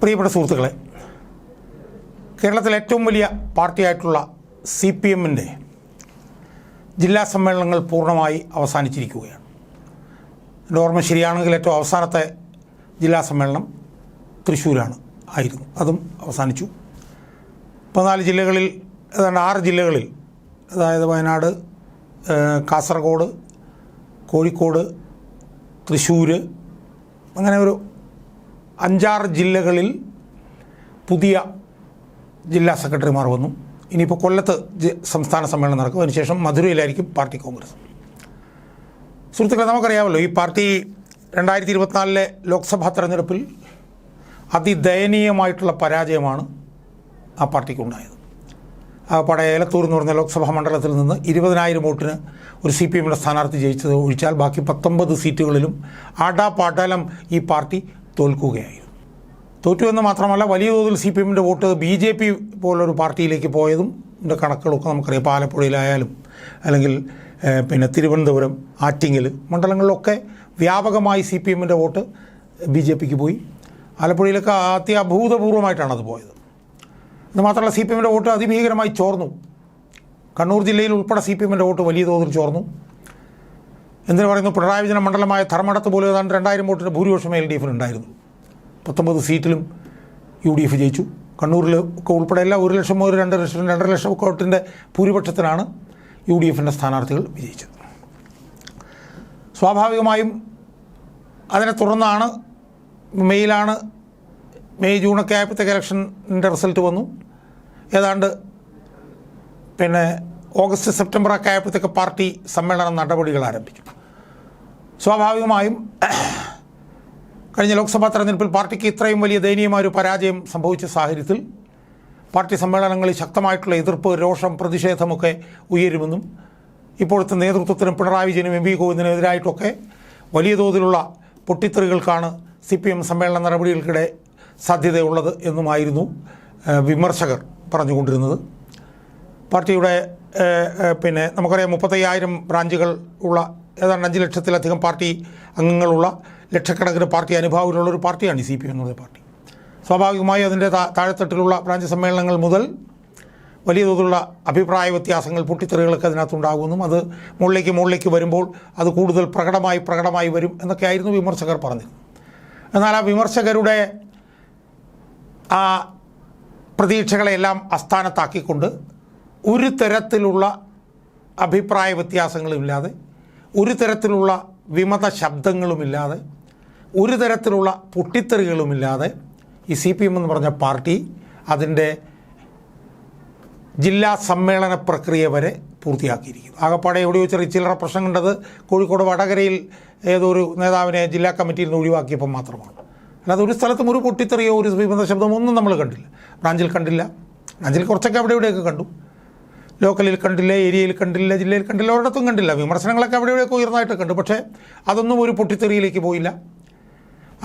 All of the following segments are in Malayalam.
പ്രിയപ്പെട്ട സുഹൃത്തുക്കളെ കേരളത്തിലെ ഏറ്റവും വലിയ പാർട്ടിയായിട്ടുള്ള സി പി എമ്മിന്റെ ജില്ലാ സമ്മേളനങ്ങൾ പൂർണമായി അവസാനിച്ചിരിക്കുകയാണ്. എന്റെ ഓർമ്മ ശരിയാണെങ്കിൽ ഏറ്റവും അവസാനത്തെ ജില്ലാ സമ്മേളനം തൃശ്ശൂരാണ് ആയിരുന്നു. അതും അവസാനിച്ചു. പതിനാല് ജില്ലകളിൽ ഏതാണ്ട് ആറ് ജില്ലകളിൽ അതായത് വയനാട് കാസർഗോഡ് കോഴിക്കോട് തൃശ്ശൂർ അങ്ങനെ ഒരു അഞ്ചാറ് ജില്ലകളിൽ പുതിയ ജില്ലാ സെക്രട്ടറിമാർ വന്നു. ഇനിയിപ്പോൾ കൊല്ലത്ത് സംസ്ഥാന സമ്മേളനം നടക്കും. അതിനുശേഷം മധുരയിലായിരിക്കും പാർട്ടി കോൺഗ്രസ്. സുഹൃത്തുക്കളെ നമുക്കറിയാമല്ലോ ഈ പാർട്ടി രണ്ടായിരത്തി ഇരുപത്തിനാലിലെ ലോക്സഭാ തെരഞ്ഞെടുപ്പിൽ അതിദയനീയമായിട്ടുള്ള പരാജയമാണ് ആ പാർട്ടിക്കുണ്ടായത് ആ പട ഏലത്തൂർ എന്ന് പറഞ്ഞ ലോക്സഭാ മണ്ഡലത്തിൽ നിന്ന് ഇരുപതിനായിരം വോട്ടിന് ഒരു സി പി എമ്മിന്റെ സ്ഥാനാർത്ഥി ജയിച്ചത് ഒഴിച്ചാൽ ബാക്കി പത്തൊമ്പത് സീറ്റുകളിലും ആടാപാടാലം ഈ പാർട്ടി തോൽക്കുകയായിരുന്നു. തോറ്റു എന്ന് മാത്രമല്ല വലിയ തോതിൽ സി പി എമ്മിന്റെ വോട്ട് ബി ജെ പി പോലൊരു പാർട്ടിയിലേക്ക് പോയതും കണക്കുകളൊക്കെ നമുക്കറിയാം. ഇപ്പോൾ ആലപ്പുഴയിലായാലും അല്ലെങ്കിൽ പിന്നെ തിരുവനന്തപുരം ആറ്റിങ്ങൽ മണ്ഡലങ്ങളിലൊക്കെ വ്യാപകമായി സി പി എമ്മിന്റെ വോട്ട് ബി ജെ പിക്ക് പോയി. ആലപ്പുഴയിലൊക്കെ അത്യഭൂതപൂർവമായിട്ടാണ് അത് പോയത്. അത് മാത്രമല്ല സി പി എമ്മിന്റെ വോട്ട് അതിഭീകരമായി ചോർന്നു. കണ്ണൂർ ജില്ലയിൽ ഉൾപ്പെടെ സി പി എമ്മിന്റെ വോട്ട് വലിയ തോതിൽ ചോർന്നു. എന്തിനു പറയുന്നു? പിണറായി വിജയൻ മണ്ഡലമായ ധർമ്മടത്ത് പോലും ഏതാണ്ട് രണ്ടായിരം വോട്ടിന്റെ ഭൂരിപക്ഷം എൽ ഡി എഫിന് ഉണ്ടായിരുന്നു. പത്തൊമ്പത് സീറ്റിലും യു ഡി എഫ് ജയിച്ചു. കണ്ണൂരിൽ ഒക്കെ ഉൾപ്പെടെ എല്ലാ ഒരു ലക്ഷം ഒരു രണ്ട് ലക്ഷം രണ്ടര ലക്ഷം വോട്ടിന്റെ ഭൂരിപക്ഷത്തിനാണ് യു ഡി എഫിന്റെ സ്ഥാനാർത്ഥികൾ വിജയിച്ചത്. സ്വാഭാവികമായും അതിനെ തുടർന്നാണ് മെയ്യിലാണ് മെയ് ജൂണൊക്കെ ആയപ്പോഴത്തേക്ക് ഇലക്ഷന്റെ റിസൾട്ട് വന്നു. ഏതാണ്ട് പിന്നെ ഓഗസ്റ്റ് സെപ്റ്റംബർ ഒക്കെ ആയപ്പോഴത്തേക്ക് പാർട്ടി സമ്മേളന നടപടികൾ ആരംഭിച്ചു സ്വാഭാവികമായും കഴിഞ്ഞ ലോക്സഭാ തെരഞ്ഞെടുപ്പിൽ പാർട്ടിക്ക് ഇത്രയും വലിയ ദയനീയമായ ഒരു പരാജയം സംഭവിച്ച സാഹചര്യത്തിൽ പാർട്ടി സമ്മേളനങ്ങളിൽ ശക്തമായിട്ടുള്ള എതിർപ്പ് രോഷം പ്രതിഷേധമൊക്കെ ഉയരുമെന്നും ഇപ്പോഴത്തെ നേതൃത്വത്തിനും പിണറായി വിജയനും എം വി ഗോവിന്ദിനെതിരായിട്ടൊക്കെ വലിയ തോതിലുള്ള പൊട്ടിത്തെറികൾക്കാണ് സി പി എം സമ്മേളന നടപടികൾക്കിടെ സാധ്യതയുള്ളത് എന്നുമായിരുന്നു വിമർശകർ പറഞ്ഞുകൊണ്ടിരുന്നത്. പാർട്ടിയുടെ പിന്നെ നമുക്കറിയാം മുപ്പത്തയ്യായിരം ബ്രാഞ്ചുകൾ ഉള്ള ഏതാണ്ട് അഞ്ച് ലക്ഷത്തിലധികം പാർട്ടി അംഗങ്ങളുള്ള ലക്ഷക്കണക്കിന് പാർട്ടി അനുഭാവത്തിലുള്ള ഒരു പാർട്ടിയാണ് ഈ സി പി എം എന്നുള്ള പാർട്ടി. സ്വാഭാവികമായി അതിന്റെ താഴെത്തട്ടിലുള്ള ബ്രാഞ്ച് സമ്മേളനങ്ങൾ മുതൽ വലിയ തോതിലുള്ള അഭിപ്രായ വ്യത്യാസങ്ങൾ പൊട്ടിത്തെറികളൊക്കെ അതിനകത്തുണ്ടാകുമെന്നും അത് മുകളിലേക്ക് മുകളിലേക്ക് വരുമ്പോൾ അത് കൂടുതൽ പ്രകടമായി പ്രകടമായി വരും എന്നൊക്കെയായിരുന്നു വിമർശകർ പറഞ്ഞത്. എന്നാൽ ആ വിമർശകരുടെ ആ പ്രതീക്ഷകളെല്ലാം അസ്ഥാനത്താക്കിക്കൊണ്ട് ഒരു തരത്തിലുള്ള അഭിപ്രായ വ്യത്യാസങ്ങളുമില്ലാതെ ഒരു തരത്തിലുള്ള വിമത ശബ്ദങ്ങളുമില്ലാതെ ഒരു തരത്തിലുള്ള പൊട്ടിത്തെറികളുമില്ലാതെ ഈ സി പി എം എന്ന് പറഞ്ഞ പാർട്ടി അതിന്റെ ജില്ലാ സമ്മേളന പ്രക്രിയ വരെ പൂർത്തിയാക്കിയിരിക്കുന്നു. ആകപ്പാടെ എവിടെയോ ചെറിയ ചില്ലറ പ്രശ്നം കണ്ടത് കോഴിക്കോട് വടകരയിൽ ഏതോ ഒരു നേതാവിനെ ജില്ലാ കമ്മിറ്റിയിൽ നിന്ന് ഒഴിവാക്കിയപ്പോൾ മാത്രമാണ്. അല്ലാതെ ഒരു സ്ഥലത്തും ഒരു പൊട്ടിത്തെറിയോ ഒരു വിമത ശബ്ദമോ ഒന്നും നമ്മൾ കണ്ടില്ല. ബ്രാഞ്ചിൽ കണ്ടില്ല. ബ്രാഞ്ചിൽ കുറച്ചൊക്കെ അവിടെ ഇവിടെയൊക്കെ കണ്ടു. ലോക്കലിൽ കണ്ടില്ല ഏരിയയിൽ കണ്ടില്ല ജില്ലയിൽ കണ്ടില്ല ഒരിടത്തും കണ്ടില്ല. വിമർശനങ്ങളൊക്കെ അവിടെ ഇവിടെയൊക്കെ ഉയർന്നതായിട്ട് കണ്ടു. പക്ഷേ അതൊന്നും ഒരു പൊട്ടിത്തെറിയിലേക്ക് പോയില്ല.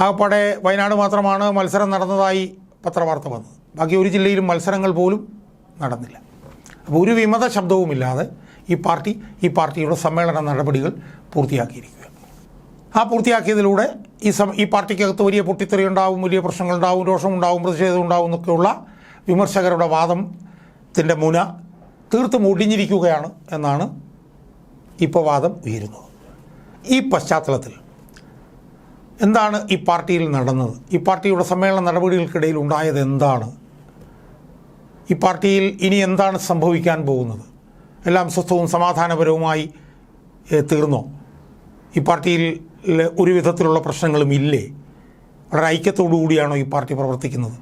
ആകപ്പാടെ വയനാട് മാത്രമാണ് മത്സരം നടന്നതായി പത്രവാർത്ത വന്നത്. ബാക്കി ഒരു ജില്ലയിലും മത്സരങ്ങൾ പോലും നടന്നില്ല. അപ്പോൾ ഒരു വിമത ശബ്ദവുമില്ലാതെ ഈ പാർട്ടി ഈ പാർട്ടിയുടെ സമ്മേളന നടപടികൾ പൂർത്തിയാക്കിയിരിക്കുക. ആ പൂർത്തിയാക്കിയതിലൂടെ ഈ സം ഈ പാർട്ടിക്കകത്ത് വലിയ പൊട്ടിത്തെറി ഉണ്ടാവും വലിയ പ്രശ്നങ്ങളുണ്ടാവും രോഷമുണ്ടാവും പ്രതിഷേധം ഉണ്ടാവും എന്നൊക്കെയുള്ള വിമർശകരുടെ വാദത്തിന്റെ മുന തീർത്തും ഒടിഞ്ഞിരിക്കുകയാണ് എന്നാണ് ഇപ്പോൾ വാദം ഉയരുന്നത്. ഈ പശ്ചാത്തലത്തിൽ എന്താണ് ഈ പാർട്ടിയിൽ നടന്നത്? ഈ പാർട്ടിയുടെ സമ്മേളന നടപടികൾക്കിടയിൽ ഉണ്ടായത് എന്താണ്? ഈ പാർട്ടിയിൽ ഇനി എന്താണ് സംഭവിക്കാൻ പോകുന്നത്? എല്ലാം സ്വസ്ഥവും സമാധാനപരവുമായി തീർന്നോ? ഈ പാർട്ടിയിൽ ഒരു വിധത്തിലുള്ള പ്രശ്നങ്ങളും ഇല്ലേ? വളരെ ഐക്യത്തോടു കൂടിയാണോ ഈ പാർട്ടി പ്രവർത്തിക്കുന്നത്?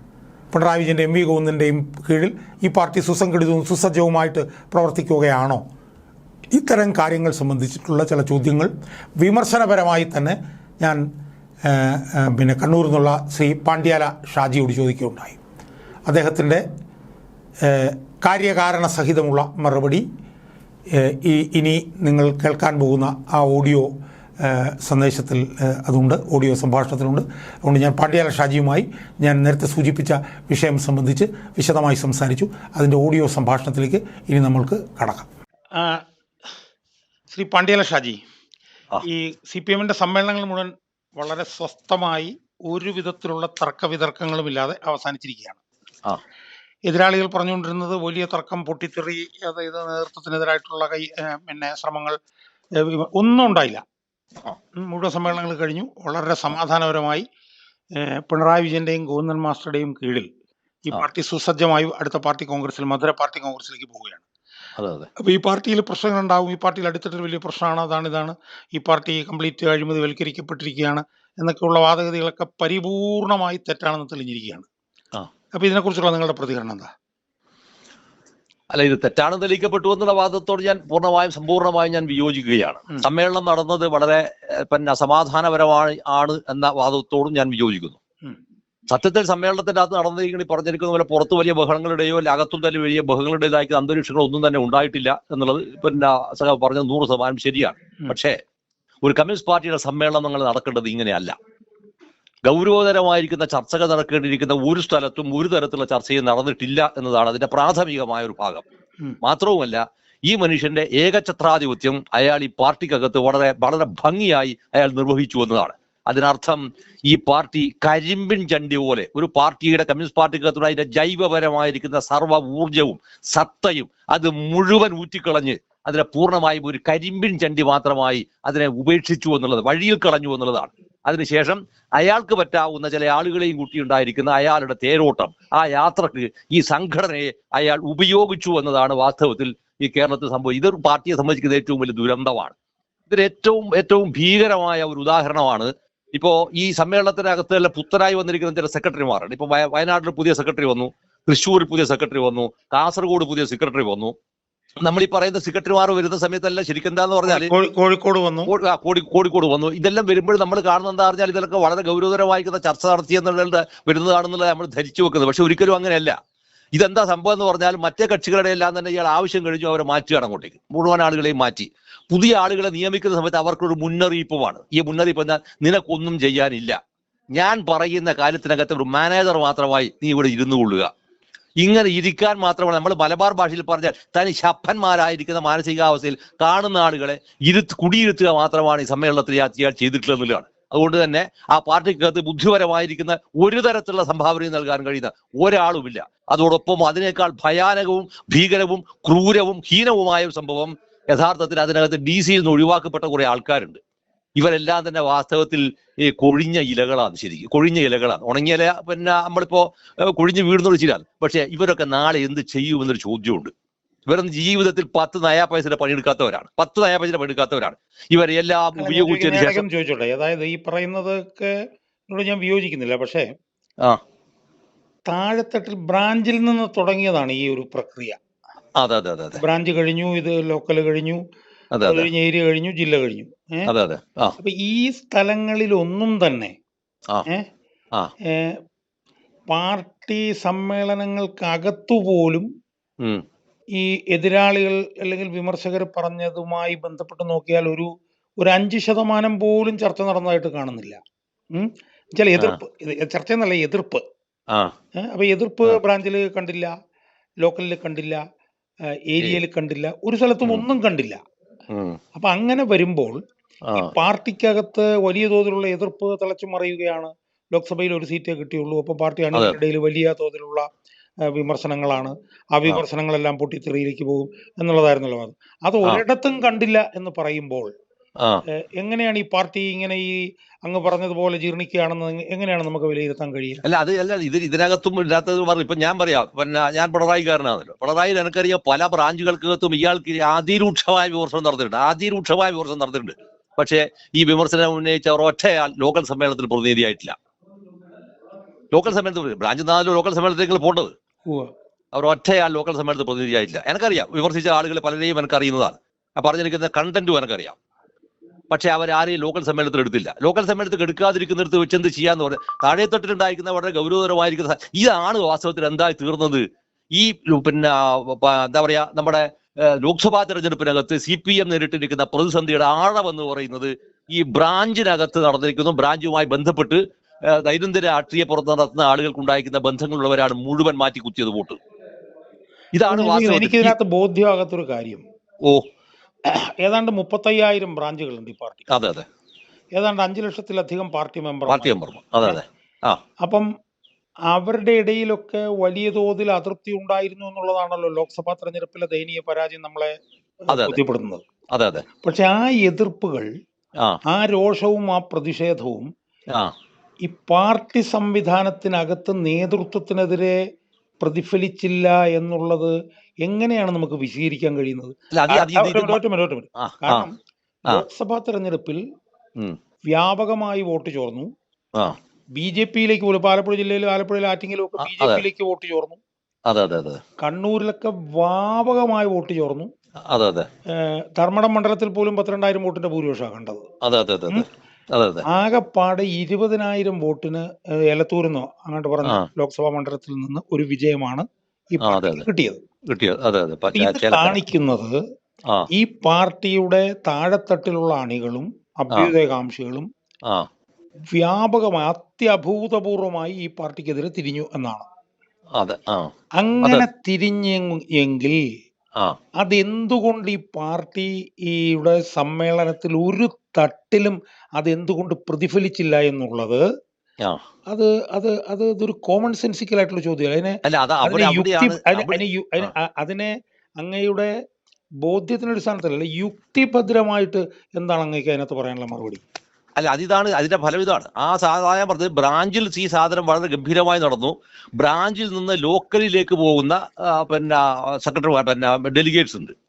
പിണറായി വിജയന്റെ എം വി ഗോവിന്ദന്റെയും കീഴിൽ ഈ പാർട്ടി സുസംഘടിതവും സുസജ്ജവുമായിട്ട് പ്രവർത്തിക്കുകയാണോ? ഇത്തരം കാര്യങ്ങൾ സംബന്ധിച്ചിട്ടുള്ള ചില ചോദ്യങ്ങൾ വിമർശനപരമായി തന്നെ ഞാൻ പിന്നെ കണ്ണൂരിൽ നിന്നുള്ള ശ്രീ പാണ്ഡ്യാല ഷാജിയോട് ചോദിക്കുകയുണ്ടായി. അദ്ദേഹത്തിന്റെ കാര്യകാരണ സഹിതമുള്ള മറുപടി ഈ ഇനി നിങ്ങൾ കേൾക്കാൻ പോകുന്ന ആ ഓഡിയോ സന്ദേശത്തിൽ അതുകൊണ്ട് അതുണ്ട് ഓഡിയോ സംഭാഷണത്തിലുണ്ട്. അതുകൊണ്ട് ഞാൻ പാണ്ഡ്യാല ഷാജിയുമായി ഞാൻ നേരത്തെ സൂചിപ്പിച്ച വിഷയം സംബന്ധിച്ച് വിശദമായി സംസാരിച്ചു. അതിന്റെ ഓഡിയോ സംഭാഷണത്തിലേക്ക് ഇനി നമ്മൾക്ക് കടക്കാം. ശ്രീ പാണ്ഡ്യാല ഷാജി ഈ സി പി എമ്മിന്റെ സമ്മേളനങ്ങൾ മുഴുവൻ വളരെ സ്വസ്ഥമായി ഒരു വിധത്തിലുള്ള തർക്ക വിതർക്കങ്ങളും ഇല്ലാതെ അവസാനിച്ചിരിക്കുകയാണ് എതിരാളികൾ പറഞ്ഞുകൊണ്ടിരുന്നത് വലിയ തർക്കം പൊട്ടിത്തെറി അതായത് നേതൃത്വത്തിനെതിരായിട്ടുള്ള കൈ പിന്നെ ശ്രമങ്ങൾ ഒന്നും ഉണ്ടായില്ല. മുഴുവൻ സമ്മേളനങ്ങൾ കഴിഞ്ഞു. വളരെ സമാധാനപരമായി പിണറായി വിജയന്റെയും ഗോവിന്ദൻ മാസ്റ്ററുടെയും കീഴിൽ ഈ പാർട്ടി സുസജ്ജമായി അടുത്ത പാർട്ടി കോൺഗ്രസിൽ മധുര പാർട്ടി കോൺഗ്രസിലേക്ക് പോവുകയാണ്. അപ്പോൾ ഈ പാർട്ടിയിൽ പ്രശ്നങ്ങൾ ഉണ്ടാവും ഈ പാർട്ടിയിൽ അടുത്തിട്ടൊരു വലിയ പ്രശ്നമാണ്. അതാണ് ഇതാണ്. ഈ പാർട്ടി കംപ്ലീറ്റ് അഴിമതി വൽക്കരിക്കപ്പെട്ടിരിക്കുകയാണ് എന്നൊക്കെയുള്ള വാദഗതികളൊക്കെ പരിപൂർണമായി തെറ്റാണെന്ന് തെളിഞ്ഞിരിക്കുകയാണ്. അപ്പൊ ഇതിനെക്കുറിച്ചുള്ള നിങ്ങളുടെ പ്രതികരണം എന്താ? അല്ല ഇത് തെറ്റാണ് തെളിയിക്കപ്പെട്ടു എന്നുള്ള വാദത്തോട് ഞാൻ പൂർണമായും സമ്പൂർണമായും ഞാൻ വിയോജിക്കുകയാണ്. സമ്മേളനം നടന്നത് വളരെ പിന്നെ അസമാധാനപരമാണ് ആണ് എന്ന വാദത്തോടും ഞാൻ വിയോജിക്കുന്നു. സത്യത്തിൽ സമ്മേളനത്തിന്റെ അകത്ത് നടന്നിരിക്കുന്ന പറഞ്ഞിരിക്കുന്ന പോലെ പുറത്ത് വലിയ ബഹളങ്ങളുടെയോ അല്ല അകത്തും തന്നെ വലിയ ബഹളങ്ങളുടേതായ അന്തരീക്ഷങ്ങൾ ഒന്നും തന്നെ ഉണ്ടായിട്ടില്ല എന്നുള്ളത് പിന്നെ സഖാവ് പറഞ്ഞത് നൂറ് ശതമാനം ശരിയാണ്. പക്ഷേ ഒരു കമ്മ്യൂണിസ്റ്റ് പാർട്ടിയുടെ സമ്മേളനങ്ങൾ നടക്കേണ്ടത് ഇങ്ങനെയല്ല. ഗൗരവതരമായിരിക്കുന്ന ചർച്ചകൾ നടക്കേണ്ടിയിരിക്കുന്ന ഒരു സ്ഥലത്തും ഒരു തരത്തിലുള്ള ചർച്ചയും നടന്നിട്ടില്ല എന്നതാണ് അതിന്റെ പ്രാഥമികമായ ഒരു ഭാഗം. മാത്രവുമല്ല ഈ മനുഷ്യന്റെ ഏകഛത്രാധിപത്യം അയാൾ ഈ പാർട്ടിക്കകത്ത് വളരെ വളരെ ഭംഗിയായി അയാൾ നിർവഹിച്ചു എന്നതാണ്. അതിനർത്ഥം ഈ പാർട്ടി കരിമ്പിൻ ചണ്ടി പോലെ ഒരു പാർട്ടിയുടെ കമ്മ്യൂണിസ്റ്റ് പാർട്ടിക്കകത്തുള്ള അതിന്റെ ജൈവപരമായിരിക്കുന്ന സർവ ഊർജവും സത്തയും അത് മുഴുവൻ ഊറ്റിക്കളഞ്ഞ് അതിനെ പൂർണമായും ഒരു കരിമ്പിൻ ചണ്ടി മാത്രമായി അതിനെ ഉപേക്ഷിച്ചു എന്നുള്ളത് വഴിയിൽ കളഞ്ഞു എന്നുള്ളതാണ്. അതിനുശേഷം അയാൾക്ക് പറ്റാവുന്ന ചില ആളുകളെയും കൂട്ടിയുണ്ടായിരിക്കുന്ന അയാളുടെ തേരോട്ടം ആ യാത്രയ്ക്ക് ഈ സംഘടനയെ അയാൾ ഉപയോഗിച്ചു എന്നതാണ് വാസ്തവത്തിൽ ഈ കേരളത്തിൽ സംഭവം. ഇതൊരു പാർട്ടിയെ സംബന്ധിക്കുന്ന ഏറ്റവും വലിയ ദുരന്തമാണ്. ഇതിന് ഏറ്റവും ഏറ്റവും ഭീകരമായ ഒരു ഉദാഹരണമാണ് ഇപ്പോൾ ഈ സമ്മേളനത്തിനകത്ത് അല്ല പുത്തനായി വന്നിരിക്കുന്ന ചില സെക്രട്ടറിമാരാണ് ഇപ്പൊ വയ- വയനാട്ടിൽ പുതിയ സെക്രട്ടറി വന്നു തൃശ്ശൂരിൽ പുതിയ സെക്രട്ടറി വന്നു കാസർഗോഡ് പുതിയ സെക്രട്ടറി വന്നു. നമ്മൾ ഈ പറയുന്ന സെക്രട്ടറിമാർ വരുന്ന സമയത്തല്ല ശരിക്കും എന്താന്ന് പറഞ്ഞാൽ കോഴി- കോഴിക്കോട് വന്നു. കോഴി- കോടി കോഴിക്കോട് വന്നു. ഇതെല്ലാം വരുമ്പോൾ നമ്മൾ കാണുന്ന എന്താ പറഞ്ഞാൽ ഇതിലൊക്കെ വളരെ ഗൗരവതരമായിരിക്കുന്ന ചർച്ച നടത്തി എന്നുള്ളത് വരുന്നതാണെന്നുള്ളത് നമ്മൾ ധരിച്ചു വെക്കുന്നത്. പക്ഷെ ഒരിക്കലും അങ്ങനെയല്ല. ഇതെന്താ സംഭവം എന്ന് പറഞ്ഞാൽ മറ്റേ കക്ഷികളുടെ എല്ലാം തന്നെ ഇയാൾ ആവശ്യം കഴിഞ്ഞു അവരെ മാറ്റുകയാണ് അങ്ങോട്ടേക്ക്. മുഴുവൻ ആളുകളെയും മാറ്റി. പുതിയ ആളുകളെ നിയമിക്കുന്ന സമയത്ത് അവർക്കൊരു മുന്നറിയിപ്പുമാണ്. ഈ മുന്നറിയിപ്പ് എന്നാൽ നിനക്കൊന്നും ചെയ്യാനില്ല. ഞാൻ പറയുന്ന കാര്യത്തിനകത്ത് ഒരു മാനേജർ മാത്രമായി നീ ഇവിടെ ഇരുന്നു കൊള്ളുക. ഇങ്ങനെ ഇരിക്കാൻ മാത്രമാണ് നമ്മൾ മലബാർ ഭാഷയിൽ പറഞ്ഞാൽ തനി ശപ്പന്മാരായിരിക്കുന്ന മാനസികാവസ്ഥയിൽ കാണുന്ന ആളുകളെ ഇരുത്ത് കുടിയിരുത്തുക മാത്രമാണ് ഈ സമ്മേളനത്തിൽ ഇയാൾ ചെയ്തിട്ടുള്ളത് എന്നുള്ളതാണ്. അതുകൊണ്ട് തന്നെ ആ പാർട്ടിക്കകത്ത് ബുദ്ധിപരമായിരിക്കുന്ന ഒരു തരത്തിലുള്ള സംഭാവനയും നൽകാൻ കഴിയുന്ന ഒരാളുമില്ല. അതോടൊപ്പം അതിനേക്കാൾ ഭയാനകവും ഭീകരവും ക്രൂരവും ഹീനവുമായ ഒരു സംഭവം യഥാർത്ഥത്തിൽ അതിനകത്ത് ഡി സിയിൽ നിന്ന് ഒഴിവാക്കപ്പെട്ട കുറെ ആൾക്കാരുണ്ട്. ഇവരെല്ലാം തന്നെ വാസ്തവത്തിൽ ഈ കൊഴിഞ്ഞ ഇലകളാണ് ശരിക്കും. കൊഴിഞ്ഞ ഇലകളാണ്. ഉണങ്ങിയ ഇല പിന്നെ നമ്മളിപ്പോ കൊഴിഞ്ഞ് വീടുന്ന ശരിയാണ് പക്ഷെ ഇവരൊക്കെ നാളെ എന്ത് ചെയ്യുമെന്നൊരു ചോദ്യമുണ്ട്. ഇവരൊന്നും ജീവിതത്തിൽ പത്ത് നയാ പൈസയുടെ പണിയെടുക്കാത്തവരാണ് പത്ത് നയാ പൈസയുടെ പണിയെടുക്കാത്തവരാണ് ഇവരെല്ലാം ഉപയോഗിച്ചതിന് ശേഷം ചോദിച്ചോട്ടെ? അതായത് ഈ പറയുന്നതൊക്കെ ഞാൻ വിയോജിക്കുന്നില്ല. പക്ഷേ ആ. താഴെത്തട്ടിൽ ബ്രാഞ്ചിൽ നിന്ന് തുടങ്ങിയതാണ് ഈ ഒരു പ്രക്രിയ. അതെ അതെ അതെ ബ്രാഞ്ച് കഴിഞ്ഞു ഇത് ലോക്കൽ കഴിഞ്ഞു. അതെ അത്. അതെ കഴിഞ്ഞ് ഏരിയ കഴിഞ്ഞു ജില്ല കഴിഞ്ഞു. അതെ അപ്പൊ ഈ സ്ഥലങ്ങളിലൊന്നും തന്നെ പാർട്ടി സമ്മേളനങ്ങൾക്കകത്തു പോലും ഈ എതിരാളികൾ അല്ലെങ്കിൽ വിമർശകർ പറഞ്ഞതുമായി ബന്ധപ്പെട്ട് നോക്കിയാൽ ഒരു ഒരു അഞ്ച് ശതമാനം പോലും ചർച്ച നടന്നതായിട്ട് കാണുന്നില്ല. ചില എതിർപ്പ് ചർച്ച എന്നല്ല എതിർപ്പ്. അപ്പൊ എതിർപ്പ് ബ്രാഞ്ചിൽ കണ്ടില്ല ലോക്കലിൽ കണ്ടില്ല ഏരിയയിൽ കണ്ടില്ല ഒരു സ്ഥലത്തും ഒന്നും കണ്ടില്ല. അപ്പൊ അങ്ങനെ വരുമ്പോൾ ഈ പാർട്ടിക്കകത്ത് വലിയ തോതിലുള്ള എതിർപ്പ് തിളച്ചു മറിയുകയാണ് ലോക്സഭയിൽ ഒരു സീറ്റേ കിട്ടിയുള്ളൂ. അപ്പോൾ പാർട്ടി അണികൾക്കിടയിൽ വലിയ തോതിലുള്ള വിമർശനങ്ങളാണ്. ആ വിമർശനങ്ങളെല്ലാം പൊട്ടിത്തെറിയിലേക്ക് പോകും എന്നുള്ളതായിരുന്നല്ലോ അത്. അത് ഒരിടത്തും കണ്ടില്ല എന്ന് പറയുമ്പോൾ എങ്ങനെയാണ് ഈ പാർട്ടി ഇങ്ങനെ ഈ അങ്ങ് പറഞ്ഞതുപോലെ ജീർണിക്കുകയാണെന്ന് എങ്ങനെയാണ് നമുക്ക് വിലയിരുത്താൻ കഴിയുക? അല്ല അത് അല്ല ഇത് ഇതിനകത്തും ഇല്ലാത്തത് പറഞ്ഞു. ഇപ്പൊ ഞാൻ പറയാം. പിന്നെ ഞാൻ പിണറായിക്കാരനാണല്ലോ. പിണറായി എനിക്കറിയാം പല ബ്രാഞ്ചുകൾക്കകത്തും ഇയാൾക്ക് അതിരൂക്ഷമായ വിമർശനം നടന്നിട്ടുണ്ട്. അതിരൂക്ഷമായ വിമർശനം നടന്നിട്ടുണ്ട്. പക്ഷേ ഈ വിമർശനം ഉന്നയിച്ച ഒറ്റയാൾ ലോക്കൽ സമ്മേളനത്തിൽ പ്രതിനിധിയായിട്ടില്ല. ലോക്കൽ സമ്മേളനത്തിൽ ബ്രാഞ്ച് നാല് ലോക്കൽ സമ്മേളനത്തിലേക്ക് പോകേണ്ടത്. അവർ ഒറ്റയാൾ ലോക്കൽ സമ്മേളനത്തിൽ പ്രതിനിധിയായിട്ടില്ല. എനിക്കറിയാം വിമർശിച്ച ആളുകൾ പലരെയും എനിക്കറിയുന്നതാണ്. ആ പറഞ്ഞിരിക്കുന്ന കണ്ടന്റും എനിക്കറിയാം. പക്ഷെ അവരാരെയും ലോക്കൽ സമ്മേളനത്തിൽ എടുത്തില്ല. ലോക്കൽ സമ്മേളനത്തിൽ എടുക്കാതിരിക്കുന്നിടത്ത് വെച്ച് എന്ത് ചെയ്യാന്ന് പറഞ്ഞാൽ താഴെത്തട്ടിലുണ്ടായിരിക്കുന്ന വളരെ ഗൗരവതരമായിരിക്കുന്ന ഇതാണ് വാസ്തവത്തിൽ എന്തായി തീർന്നത്. ഈ പിന്നെ എന്താ പറയാ നമ്മുടെ ലോക്സഭാ തെരഞ്ഞെടുപ്പിനകത്ത് സി പി എം നേരിട്ടിരിക്കുന്ന പ്രതിസന്ധിയുടെ ആഴം എന്ന് പറയുന്നത് ഈ ബ്രാഞ്ചിനകത്ത് നടന്നിരിക്കുന്നു. ബ്രാഞ്ചുമായി ബന്ധപ്പെട്ട് ദൈനംദിന രാഷ്ട്രീയ പുറത്ത് നടത്തുന്ന ആളുകൾക്കുണ്ടായിരിക്കുന്ന ബന്ധങ്ങളുള്ളവരാണ് മുഴുവൻ മാറ്റി കുത്തിയത് വോട്ട്. ഇതാണ് എനിക്ക് ഇതിനകത്ത് ബോധ്യമാകാത്തൊരു കാര്യം. ഓ. ഏതാണ്ട് മുപ്പത്തയ്യായിരം ബ്രാഞ്ചുകളുണ്ട് ഈ പാർട്ടി. അതെ അതെ. ഏതാണ്ട് അഞ്ചു ലക്ഷത്തിലധികം പാർട്ടി മെമ്പർ പാർട്ടി മെമ്പർ അതെ അതെ. ആ. അപ്പം അവരുടെ ഇടയിലൊക്കെ വലിയ തോതിൽ അതൃപ്തി ഉണ്ടായിരുന്നു എന്നുള്ളതാണല്ലോ ലോക്സഭാ തെരഞ്ഞെടുപ്പിലെ ദയനീയ പരാജയം നമ്മളെ ഏഹ്, അതെ. അതെ. പക്ഷെ ആ എതിർപ്പുകൾ ആ. രോഷവും ആ പ്രതിഷേധവും ഈ പാർട്ടി സംവിധാനത്തിനകത്ത് നേതൃത്വത്തിനെതിരെ പ്രതിഫലിച്ചില്ല എന്നുള്ളത് എങ്ങനെയാണ് നമുക്ക് വിശദീകരിക്കാൻ കഴിയുന്നത്? കാരണം ലോക്സഭാ തെരഞ്ഞെടുപ്പിൽ വ്യാപകമായി വോട്ട് ചോർന്നു. ബി ജെ പിയിലേക്ക് പോലും ആലപ്പുഴ ജില്ലയിൽ ആലപ്പുഴയിൽ ആറ്റിങ്ങിലും ഒക്കെ ബി ജെ പിയിലേക്ക് വോട്ട് ചോർന്നു. അതെ അതെ അതെ. കണ്ണൂരിലൊക്കെ വ്യാപകമായി വോട്ട് ചോർന്നു. അതെ അതെ. ധർമ്മടം മണ്ഡലത്തിൽ പോലും പത്തിരണ്ടായിരം വോട്ടിന്റെ ഭൂരിപക്ഷമാണ് കണ്ടത്. അതെ അതെ അതെ ആകെപ്പാടെ ഇരുപതിനായിരം വോട്ടിന് എലത്തൂരിന്നോ അങ്ങോട്ട് പറഞ്ഞ ലോക്സഭാ മണ്ഡലത്തിൽ നിന്ന് ഒരു വിജയമാണ്. അതെ, പാർട്ടിക്ക് കിട്ടിയത്. കിട്ടിയത്. അതെ അതെ. പ- കാണിക്കുന്നത് ഈ പാർട്ടിയുടെ താഴെത്തട്ടിലുള്ള അണികളും അഭ്യുദയകാംക്ഷികളും വ്യാപകമായി അത്യഭൂതപൂർവമായി ഈ പാർട്ടിക്കെതിരെ തിരിഞ്ഞു എന്നാണ്. അതെ അങ്ങനെ തിരിഞ്ഞെങ്കിൽ അതെന്തുകൊണ്ട് ഈ പാർട്ടിയുടെ സമ്മേളനത്തിൽ ഒരു തട്ടിലും അതെന്തുകൊണ്ട് പ്രതിഫലിച്ചില്ല എന്നുള്ളത് ആ. അത് അത് അത് ഇതൊരു കോമൺ സെൻസിക്കൽ ആയിട്ടുള്ള ചോദ്യമാണ്. അതിനെ അല്ല അത് അവിടെ അതിനെ യുക്തി അവിടെയാണ് അതിനെ- അവിടെ- അതിനെ യു- അതിനെ- അ- അതിനെ അങ്ങയുടെ ബോധ്യത്തിന്റെ അടിസ്ഥാനത്തിലല്ല യുക്തിഭദ്രമായിട്ട് എന്താണ് അങ്ങേക്ക് അതിനകത്ത് പറയാനുള്ള മറുപടി? അല്ല അതിതാണ് അതിന്റെ ഫലം ഇതാണ്. ആ സാധാരണ പറഞ്ഞത് ബ്രാഞ്ചിൽ ഈ സാധനം വളരെ ഗംഭീരമായി നടന്നു. ബ്രാഞ്ചിൽ നിന്ന് ലോക്കലിലേക്ക് പോകുന്ന ആ, പിന്നെ സെക്രട്ടറി പിന്നെ ഡെലിഗേറ്റ്സ് ഉണ്ട്.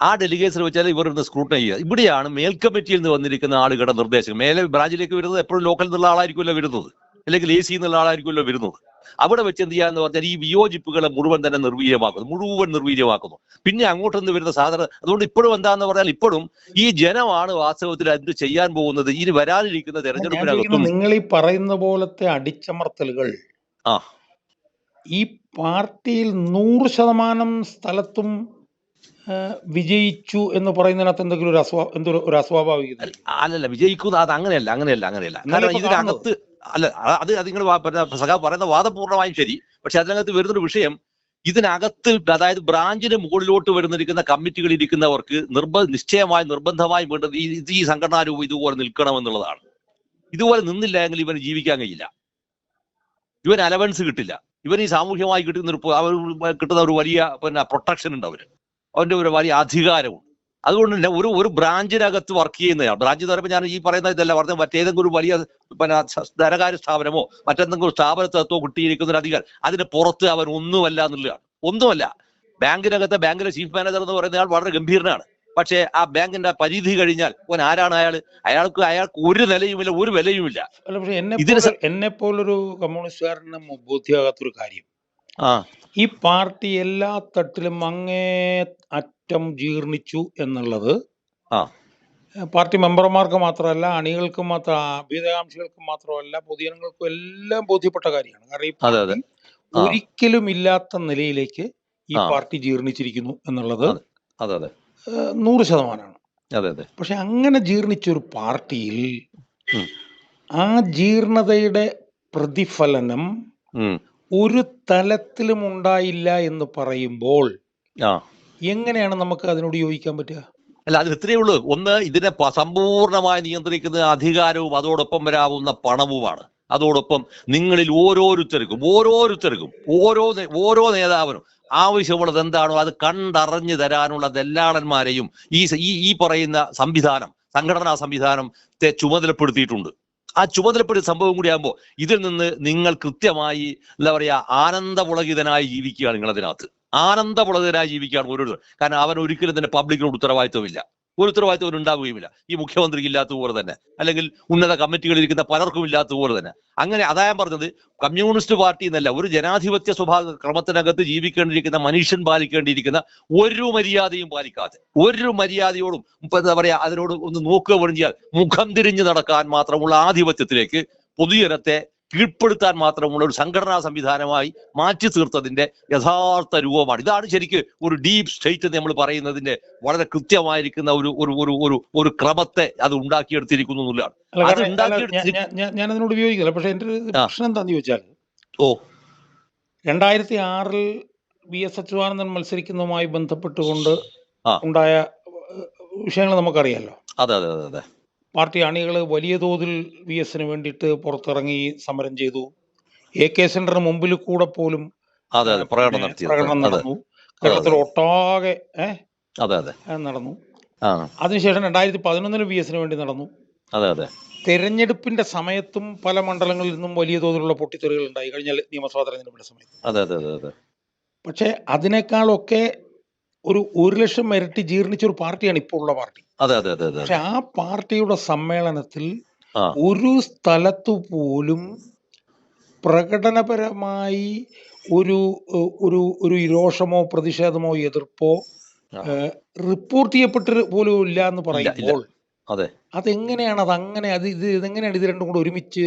ആ ഡെലിഗേറ്റ്സിൽ വെച്ചാൽ ഇവർ ഇന്ന് സ്ക്രൂട്ടൈ ചെയ്യുക. ഇവിടെയാണ് മേൽ കമ്മിറ്റിയിൽ നിന്ന് വന്നിരിക്കുന്ന ആളുകളുടെ നിർദ്ദേശം. മേലെ ബ്രാഞ്ചിലേക്ക് വരുന്നത് എപ്പോഴും ലോക്കൽ നിന്നുള്ള ആളായിരിക്കുമല്ലോ വരുന്നത്. അല്ലെങ്കിൽ എ സി എന്നുള്ള ആളായിരിക്കുമല്ലോ വരുന്നത്. അവിടെ വെച്ച് എന്ത് ചെയ്യാന്ന് പറഞ്ഞാൽ ഈ വിയോജിപ്പുകളെ മുഴുവൻ തന്നെ നിർവീര്യമാക്കുന്നു. മുഴുവൻ നിർവീര്യമാക്കുന്നു. പിന്നെ അങ്ങോട്ട് നിന്ന് വരുന്ന സാധനം അതുകൊണ്ട് ഇപ്പോഴും എന്താന്ന് പറഞ്ഞാൽ ഇപ്പോഴും ഈ ജനമാണ് വാസ്തവത്തിൽ അതിന് ചെയ്യാൻ പോകുന്നത്. ഇനി വരാനിരിക്കുന്ന തെരഞ്ഞെടുപ്പിനകത്തും നിങ്ങൾ ഈ പറയുന്ന പോലത്തെ അടിച്ചമർത്തലുകൾ ആ. ഈ പാർട്ടിയിൽ നൂറ് ശതമാനം സ്ഥലത്തും വിജയിച്ചു എന്ന് പറയുന്നതിനകത്ത് എന്തെങ്കിലും ഒരു അസ്വാ എന്തൊരു ഒരു അസ്വാഭാവികത? അല്ലല്ല വിജയിക്കുന്ന അത് അങ്ങനെയല്ല അങ്ങനെയല്ല അങ്ങനെയല്ല. കാരണം ഇതിനകത്ത് അല്ല അത് നിങ്ങൾ സഖാ പറയുന്ന വാദപൂർണമായും ശരി. പക്ഷെ അതിനകത്ത് വരുന്നൊരു വിഷയം ഇതിനകത്ത് അതായത് ബ്രാഞ്ചിന് മുകളിലോട്ട് വരുന്നിരിക്കുന്ന കമ്മിറ്റികളിൽ ഇരിക്കുന്നവർക്ക് നിർബ നിശ്ചയമായി നിർബന്ധമായി വേണ്ടത് ഈ ഇത് ഈ സംഘടനാ രൂപം ഇതുപോലെ നിൽക്കണം എന്നുള്ളതാണ്. ഇതുപോലെ നിന്നില്ല എങ്കിൽ ഇവന് ജീവിക്കാൻ കഴിയില്ല. ഇവൻ അലവൻസ് കിട്ടില്ല. ഇവൻ ഈ സാമൂഹ്യമായി കിട്ടുന്ന ഒരു കിട്ടുന്ന ഒരു വലിയ പിന്നെ പ്രൊട്ടക്ഷൻ ഉണ്ട് അവർ അവന്റെ ഒരു വലിയ അധികാരവും. അതുകൊണ്ട് തന്നെ ഒരു ഒരു ബ്രാഞ്ചിനകത്ത് വർക്ക് ചെയ്യുന്നതാണ് ബ്രാഞ്ച് എന്ന് പറയുമ്പോൾ ഞാൻ ഈ പറയുന്ന ഇതല്ല പറഞ്ഞ മറ്റേതെങ്കിലും ഒരു വലിയ പിന്നെ ധനകാര്യ സ്ഥാപനമോ മറ്റെന്തെങ്കിലും സ്ഥാപനത്തോ കിട്ടിയിരിക്കുന്ന ഒരു അധികാരം അതിന് പുറത്ത് അവൻ ഒന്നുമല്ല എന്നുള്ളതാണ്. ഒന്നുമല്ല. ബാങ്കിനകത്തെ ബാങ്കിലെ ചീഫ് മാനേജർ എന്ന് പറയുന്ന ആൾ വളരെ ഗംഭീരനാണ്. പക്ഷേ ആ ബാങ്കിന്റെ പരിധി കഴിഞ്ഞാൽ ഓൻ ആരാണ് അയാൾ? അയാൾക്ക് അയാൾക്ക് ഒരു നിലയുമില്ല ഒരു വിലയുമില്ല. എന്നെ പോലൊരു കമ്മ്യൂണിസ്റ്റുകാരന് ബോധ്യമാകാത്തൊരു കാര്യം. ആ. ഈ പാർട്ടി എല്ലാ തട്ടിലും അങ്ങേ അറ്റം ജീർണിച്ചു എന്നുള്ളത് ആ. പാർട്ടി മെമ്പർമാർക്ക് മാത്രമല്ല അണികൾക്കും മാത്രം അഭ്യുദയകാംക്ഷികൾക്കും മാത്രമല്ല പൊതുജനങ്ങൾക്കും എല്ലാം ബോധ്യപ്പെട്ട കാര്യമാണ്. കാരണം ഈ. ഒരിക്കലും ഇല്ലാത്ത നിലയിലേക്ക് ഈ പാർട്ടി ജീർണിച്ചിരിക്കുന്നു എന്നുള്ളത് നൂറ് ശതമാനമാണ്. പക്ഷെ അങ്ങനെ ജീർണിച്ചൊരു പാർട്ടിയിൽ ആ ജീർണതയുടെ പ്രതിഫലനം ഒരു തലത്തിലും ഉണ്ടായില്ല എന്ന് പറയുമ്പോൾ ആ. എങ്ങനെയാണ് നമുക്ക് അതിനോട് യോജിക്കാൻ പറ്റുക? അല്ല അത് ഇത്രയേ ഉള്ളൂ. ഒന്ന് ഇതിനെ സമ്പൂർണമായി നിയന്ത്രിക്കുന്ന അധികാരവും അതോടൊപ്പം വരാവുന്ന പണവുമാണ്. അതോടൊപ്പം നിങ്ങളിൽ ഓരോരുത്തർക്കും ഓരോരുത്തർക്കും ഓരോ ഓരോ നേതാവിനും ആവശ്യമുള്ളത് എന്താണോ അത് കണ്ടറിഞ്ഞു തരാനുള്ള ദല്ലാളന്മാരെയും ഈ ഈ പറയുന്ന സംവിധാനം സംഘടനാ സംവിധാനം ത്തെ ചുമതലപ്പെടുത്തിയിട്ടുണ്ട്. ആ ചുമതലപ്പെട്ട സംഭവം കൂടി ആകുമ്പോൾ ഇതിൽ നിന്ന് നിങ്ങൾ കൃത്യമായി എന്താ പറയാ ആനന്ദപുളകിതനായി ജീവിക്കുകയാണ് നിങ്ങൾ അതിനകത്ത് ആനന്ദപുളകിതനായി ജീവിക്കുകയാണ് ഓരോരുത്തർ. കാരണം അവൻ ഒരിക്കലും തന്നെ പബ്ലിക്കിനോട് ഉത്തരവാദിത്വമില്ല. ഒരു ഉത്തരവാദിത്വം ഉണ്ടാവുകയുമില്ല ഈ മുഖ്യമന്ത്രിക്ക് ഇല്ലാത്തതുപോലെ തന്നെ. അല്ലെങ്കിൽ ഉന്നത കമ്മിറ്റികളിൽ ഇരിക്കുന്ന പലർക്കും ഇല്ലാത്തതുപോലെ തന്നെ. അങ്ങനെ അതാ പറഞ്ഞത്. കമ്മ്യൂണിസ്റ്റ് പാർട്ടി എന്നല്ല ഒരു ജനാധിപത്യ സ്വഭാവ ക്രമത്തിനകത്ത് ജീവിക്കേണ്ടിയിരിക്കുന്ന മനുഷ്യൻ പാലിക്കേണ്ടിയിരിക്കുന്ന ഒരു മര്യാദയും പാലിക്കാതെ. ഒരു മര്യാദയോടും എന്താ പറയാ അതിനോട് ഒന്ന് നോക്കുക പോലും മുഖം തിരിഞ്ഞു നടക്കാൻ മാത്രമുള്ള ആധിപത്യത്തിലേക്ക് പൊതുജനത്തെ കീഴ്പ്പെടുത്താൻ മാത്രമുള്ള ഒരു സംഘടനാ സംവിധാനമായി മാറ്റി തീർത്തതിന്റെ യഥാർത്ഥ രൂപമാണ്. ഇതാണ് ശരിക്ക് ഒരു ഡീപ് സ്റ്റേറ്റ് എന്ന് നമ്മൾ പറയുന്നതിന്റെ വളരെ കൃത്യമായിരിക്കുന്ന ഒരു ഒരു ഒരു ഒരു ഒരു ക്രമത്തെ അത് ഉണ്ടാക്കിയെടുത്തിരിക്കുന്നു എന്നുള്ളതാണ്. അത് ഞാൻ- അതിനോട് ഉപയോഗിക്കില്ല പക്ഷെ എന്റെ. പ്രശ്നം എന്താന്ന് ചോദിച്ചാൽ ഓ. രണ്ടായിരത്തി ആറിൽ വി എസ് അച്യുതാനന്ദൻ മത്സരിക്കുന്നതുമായി ബന്ധപ്പെട്ടുകൊണ്ട് ഉണ്ടായ വിഷയങ്ങൾ നമുക്കറിയാലോ? അതെ അതെ അതെ അതെ. പാർട്ടി അണികൾ വലിയ തോതിൽ വി എസിന് വേണ്ടിയിട്ട് പുറത്തിറങ്ങി സമരം ചെയ്തു. എ കെ സെന്ററിന് മുമ്പിൽ കൂടെ പോലും പ്രകടനം നടന്നു. കേരളത്തിൽ ഒട്ടാകെ നടന്നു. അതിനുശേഷം രണ്ടായിരത്തി പതിനൊന്നിന് വി എസിന് വേണ്ടി നടന്നു. അതെ അതെ. തെരഞ്ഞെടുപ്പിന്റെ സമയത്തും പല മണ്ഡലങ്ങളിൽ നിന്നും വലിയ തോതിലുള്ള പൊട്ടിത്തെറികൾ ഉണ്ടായി. കഴിഞ്ഞ നിയമസഭാ തെരഞ്ഞെടുപ്പിന്റെ സമയത്ത്. അതെ അതെ അതെ അതെ. പക്ഷേ അതിനേക്കാളൊക്കെ ഒരു ഒരു ലക്ഷം ഇരട്ടി ജീർണിച്ച ഒരു പാർട്ടിയാണ് ഇപ്പോൾ ഉള്ള പാർട്ടി. അതെ അതെ അതെ അതെ പക്ഷെ ആ പാർട്ടിയുടെ സമ്മേളനത്തിൽ ഒരു സ്ഥലത്തു പോലും പ്രകടനപരമായി ഒരു ഒരു ഒരു രോഷമോ പ്രതിഷേധമോ എതിർപ്പോ റിപ്പോർട്ട് ചെയ്യപ്പെട്ട് പോലും ഇല്ല എന്ന്. പറയുമ്പോൾ അതെ. അതെങ്ങനെയാണ് അത് അങ്ങനെ അത് ഇത് ഇതെങ്ങനെയാണ് ഇത് രണ്ടും കൂടെ ഒരുമിച്ച്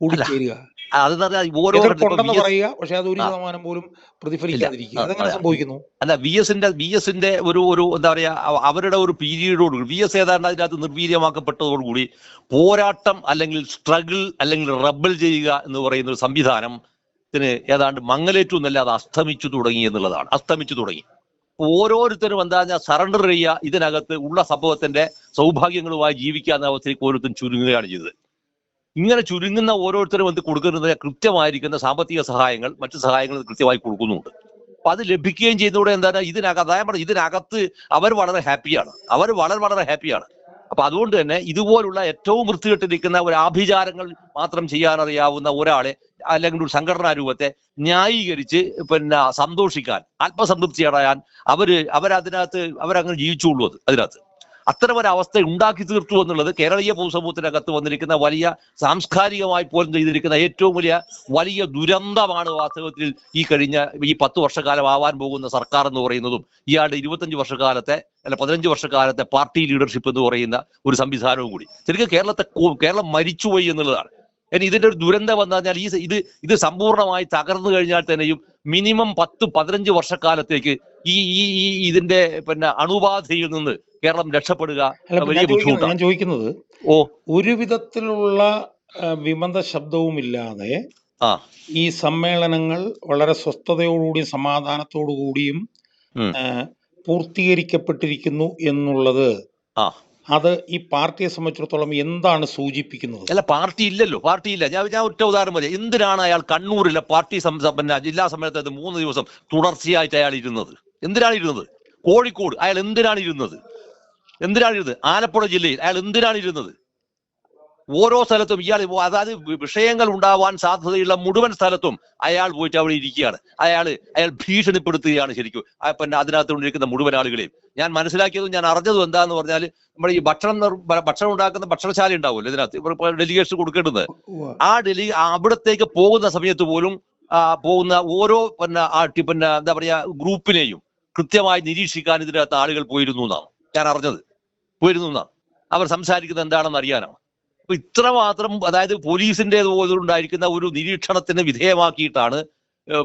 കൂടിച്ചേരുക. അത് ഓരോ എതിർപ്പുണ്ടെന്ന് പറയുക പക്ഷെ അത് ഒരു ആ. ശതമാനം പോലും പ്രതിഫലിക്കാതിരിക്കുക. ആ, അതെങ്ങനെ സംഭവിക്കുന്നു അല്ല. വി എസിന്റെ വി എസിന്റെ ഒരു ഒരു എന്താ പറയാ അവരുടെ ഒരു പീരീഡോട് വി എസ് ഏതാണ്ട് അതിനകത്ത് നിർവീര്യമാക്കപ്പെട്ടതോടുകൂടി പോരാട്ടം അല്ലെങ്കിൽ സ്ട്രഗിൾ അല്ലെങ്കിൽ റബ്ബൽ ചെയ്യുക എന്ന് പറയുന്ന ഒരു സംവിധാനം ത്തിന് ഏതാണ്ട് മങ്ങലേറ്റു എന്നല്ലാതെ അസ്തമിച്ചു തുടങ്ങി എന്നുള്ളതാണ്. അസ്തമിച്ചു തുടങ്ങി. ഓരോരുത്തരും എന്താ പറഞ്ഞാൽ സറണ്ടർ ചെയ്യുക. ഇതിനകത്ത് ഉള്ള സംഭവത്തിന്റെ സൗഭാഗ്യങ്ങളുമായി ജീവിക്കാവുന്ന അവസ്ഥയിലേക്ക് ഓരോരുത്തരും ചുരുങ്ങുകയാണ് ചെയ്തത്. ഇങ്ങനെ ചുരുങ്ങുന്ന ഓരോരുത്തരും എന്ത് കൊടുക്കുന്നത് കൃത്യമായിരിക്കുന്ന സാമ്പത്തിക സഹായങ്ങൾ മറ്റു സഹായങ്ങൾ കൃത്യമായി കൊടുക്കുന്നുണ്ട്. അപ്പൊ അത് ലഭിക്കുകയും ചെയ്യുന്നതോടെ എന്താണ്? ഇതിനകത്ത് അതായത് ഇതിനകത്ത് അവർ വളരെ ഹാപ്പിയാണ്. അവർ വളരെ വളരെ ഹാപ്പിയാണ്. അപ്പൊ അതുകൊണ്ട് തന്നെ ഇതുപോലുള്ള ഏറ്റവും വൃത്തികെട്ടിരിക്കുന്ന ഒരു ആഭിചാരങ്ങൾ മാത്രം ചെയ്യാനറിയാവുന്ന ഒരാളെ അല്ലെങ്കിൽ ഒരു സംഘടനാ രൂപത്തെ ന്യായീകരിച്ച് പിന്നെ സന്തോഷിക്കാൻ ആത്മസംതൃപ്തി അടയാൻ അവർ അവരതിനകത്ത് അവരങ്ങനെ ജീവിച്ചുള്ളൂ അത് അതിനകത്ത്. അത്തരം ഒരു അവസ്ഥ ഉണ്ടാക്കി തീർത്തു എന്നുള്ളത് കേരളീയ പൊതുസമൂഹത്തിനകത്ത് വന്നിരിക്കുന്ന വലിയ സാംസ്കാരികമായി പോലും ചെയ്തിരിക്കുന്ന ഏറ്റവും വലിയ വലിയ ദുരന്തമാണ് വാസ്തവത്തിൽ ഈ കഴിഞ്ഞ ഈ പത്ത് വർഷക്കാലം ആവാൻ പോകുന്ന സർക്കാർ എന്ന് പറയുന്നതും ഇയാളുടെ ഇരുപത്തഞ്ച് വർഷക്കാലത്തെ അല്ല പതിനഞ്ച് വർഷക്കാലത്തെ പാർട്ടി ലീഡർഷിപ്പ് എന്ന് പറയുന്ന ഒരു സംവിധാനവും കൂടി. ശരിക്കും കേരളത്തെ കേരളം മരിച്ചുപോയി എന്നുള്ളതാണ്. ഇനി ഇതിന്റെ ഒരു ദുരന്തം വന്നു കഴിഞ്ഞാൽ ഈ ഇത് ഇത് സമ്പൂർണമായി തകർന്നു കഴിഞ്ഞാൽ തന്നെയും മിനിമം പത്ത് പതിനഞ്ച് വർഷക്കാലത്തേക്ക് ഈ ഈ ഇതിന്റെ പിന്നെ അണുബാധയിൽ നിന്ന് കേരളം രക്ഷപ്പെടുക വലിയ ബുദ്ധിമുട്ടാണ്. ഞാൻ ചോദിക്കുന്നത് ഓ. ഒരു വിധത്തിലുള്ള വിമത ശബ്ദവുമില്ലാതെ ആ. ഈ സമ്മേളനങ്ങൾ വളരെ സ്വസ്ഥതയോടുകൂടിയും സമാധാനത്തോടു കൂടിയും പൂർത്തീകരിക്കപ്പെട്ടിരിക്കുന്നു എന്നുള്ളത് ആ. അത് ഈ പാർട്ടിയെ സംബന്ധിച്ചിടത്തോളം എന്താണ് സൂചിപ്പിക്കുന്നത്? അല്ല പാർട്ടി ഇല്ലല്ലോ. പാർട്ടി ഇല്ല. ഞാൻ ഞാൻ ഒറ്റ ഉദാഹരണം പറയാം. എന്തിനാണ് അയാൾ കണ്ണൂരിലെ പാർട്ടി പിന്നെ ജില്ലാ സമ്മേളനത്തിൽ മൂന്ന് ദിവസം തുടർച്ചയായിട്ട് അയാൾ ഇരുന്നത്? എന്തിനാണ് ഇരുന്നത്? കോഴിക്കോട് അയാൾ എന്തിനാണ് ഇരുന്നത്? എന്തിനാണ് ഇരുന്നത്? ആലപ്പുഴ ജില്ലയിൽ. അയാൾ എന്തിനാണ് ഇരുന്നത്? ഓരോ സ്ഥലത്തും ഇയാൾ അതായത് വിഷയങ്ങൾ ഉണ്ടാവാൻ സാധ്യതയുള്ള മുഴുവൻ സ്ഥലത്തും അയാൾ പോയിട്ട് അവിടെ ഇരിക്കുകയാണ്. അയാൾ അയാൾ ഭീഷണിപ്പെടുത്തുകയാണ് ശരിക്കും. പിന്നെ അതിനകത്ത് കൊണ്ടിരിക്കുന്ന മുഴുവൻ ആളുകളെയും. ഞാൻ മനസ്സിലാക്കിയതും ഞാൻ അറിഞ്ഞതും എന്താന്ന് പറഞ്ഞാൽ നമ്മുടെ ഈ ഭക്ഷണം ഭക്ഷണം ഉണ്ടാക്കുന്ന ഭക്ഷണശാല ഉണ്ടാവുമല്ലോ ഇതിനകത്ത്. ഡെലിഗേഷൻ കൊടുക്കേണ്ടത്. ആ ഡെലി അവിടത്തേക്ക് പോകുന്ന സമയത്ത് പോലും പോകുന്ന ഓരോ പിന്നെ ആ പിന്നെ എന്താ പറയാ ഗ്രൂപ്പിനെയും കൃത്യമായി നിരീക്ഷിക്കാൻ ഇതിനകത്ത് ആളുകൾ പോയിരുന്നു എന്നാണ് ഞാൻ അറിഞ്ഞത്. എന്നാണ് അവർ സംസാരിക്കുന്നത് എന്താണെന്ന് അറിയാനാണ് അപ്പൊ ഇത്രമാത്രം അതായത് പോലീസിന്റെ ഉണ്ടായിരിക്കുന്ന ഒരു നിരീക്ഷണത്തിന് വിധേയമാക്കിയിട്ടാണ്